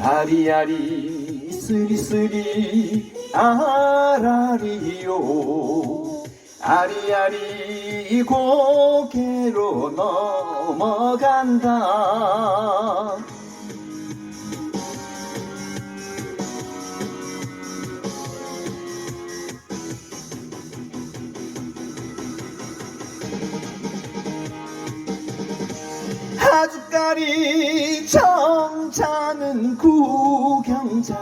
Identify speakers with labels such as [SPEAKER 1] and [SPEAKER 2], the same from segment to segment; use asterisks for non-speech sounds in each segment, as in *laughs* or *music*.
[SPEAKER 1] 아리아리 쓰리쓰리 아라리요. 아리아리 고개로 넘어간다. 아주까리 정 자는 구경자리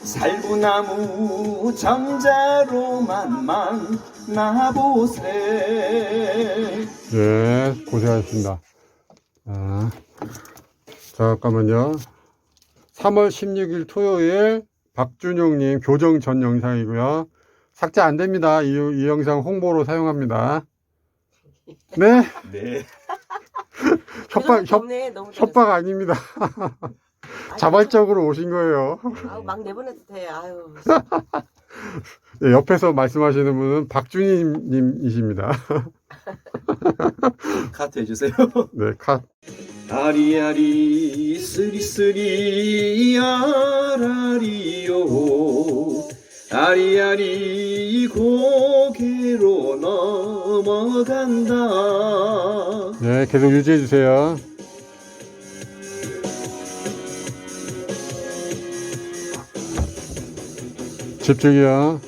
[SPEAKER 1] 살구나무 정자로만 만나보세
[SPEAKER 2] 예, 고생하셨습니다. 아, 잠깐만요. 3월 16일 토요일 박준용님 교정 전 영상이고요. 삭제 안 됩니다. 이, 이 영상 홍보로 사용합니다. 네,
[SPEAKER 1] 네
[SPEAKER 2] 협박, 협, 협박 아닙니다. 자발적으로 오신 거예요.
[SPEAKER 3] 아유, 막 내보내도 돼. 아유.
[SPEAKER 2] 네, 옆에서 말씀하시는 분은 박준희님이십니다. *laughs*
[SPEAKER 1] 카트 해주세요 *laughs*
[SPEAKER 2] 네, 컷.
[SPEAKER 1] 아리아리 쓰리쓰리 아라리요 아리아리 고개로 넘어간다
[SPEAKER 2] 네, 계속 유지해 주세요. 집중이요.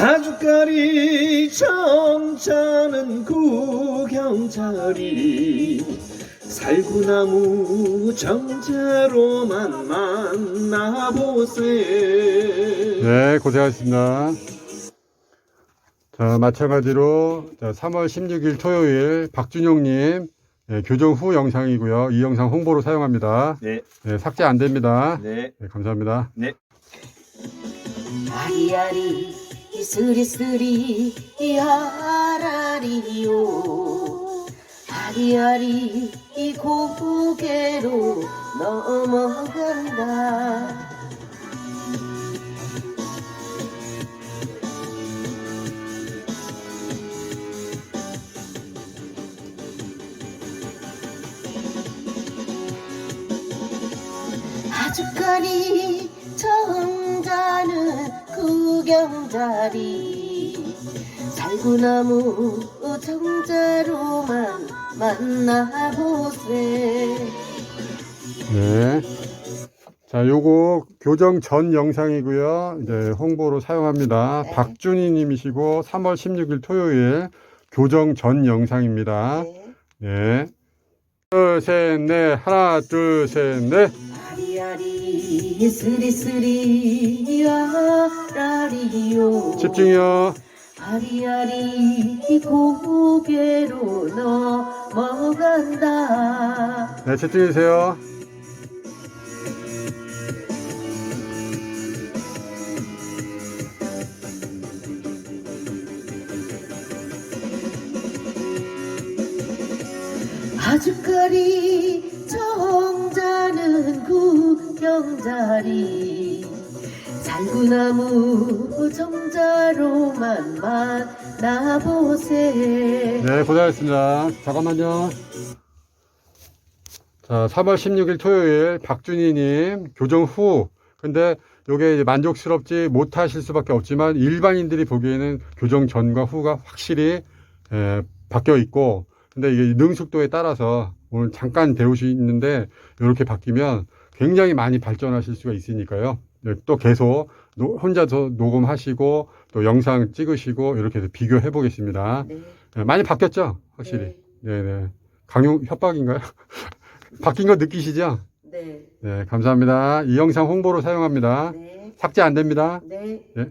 [SPEAKER 1] 아주까리 정자는 구경자리 살구나무 정자로만 만나보세
[SPEAKER 2] 네, 고생하셨습니다. 자, 마찬가지로 자, 3월 16일 토요일 박준용님 예, 교정 후 영상이고요. 이 영상 홍보로 사용합니다.
[SPEAKER 1] 네,
[SPEAKER 2] 예, 삭제 안 됩니다.
[SPEAKER 1] 네,
[SPEAKER 2] 네, 감사합니다.
[SPEAKER 1] 네.
[SPEAKER 3] 아리아리 이스리스리 이아라리요 아리아리 이 고개로 넘어간다 아주까리 정자는 구경자리 살구나무 정자로만 만나보세
[SPEAKER 2] 네. 자, 요거 교정 전 영상이고요. 이제 홍보로 사용합니다.
[SPEAKER 3] 네.
[SPEAKER 2] 박준희 님이시고 3월 16일 토요일 교정 전 영상입니다.
[SPEAKER 3] 네.
[SPEAKER 2] 네. 둘, 셋, 넷. 하나, 둘, 셋, 넷. 집중이요.
[SPEAKER 3] 아리아리 고개로 넘어간다
[SPEAKER 2] 네, 집중해주세요.
[SPEAKER 3] 아주까리 정자는 구경자리 살구나무 정자로만 만나보세
[SPEAKER 2] 네, 고생하셨습니다. 잠깐만요. 자, 3월 16일 토요일 박준희님 교정 후. 근데 요게 이제 만족스럽지 못하실 수밖에 없지만 일반인들이 보기에는 교정 전과 후가 확실히 에, 바뀌어 있고 근데 이게 능숙도에 따라서 오늘 잠깐 배우시는데 이렇게 바뀌면 굉장히 많이 발전하실 수가 있으니까요. 네, 또 계속 노- 혼자서 녹음하시고 또 영상 찍으시고 이렇게 해서 비교해 보겠습니다.
[SPEAKER 3] 네.
[SPEAKER 2] 네, 많이 바뀌었죠? 확실히. 네 네. 강용 협박인가요? *laughs* 바뀐 거 느끼시죠?
[SPEAKER 3] 네.
[SPEAKER 2] 네, 감사합니다. 이 영상 홍보로 사용합니다.
[SPEAKER 3] 네.
[SPEAKER 2] 삭제 안 됩니다.
[SPEAKER 3] 네.
[SPEAKER 2] 네.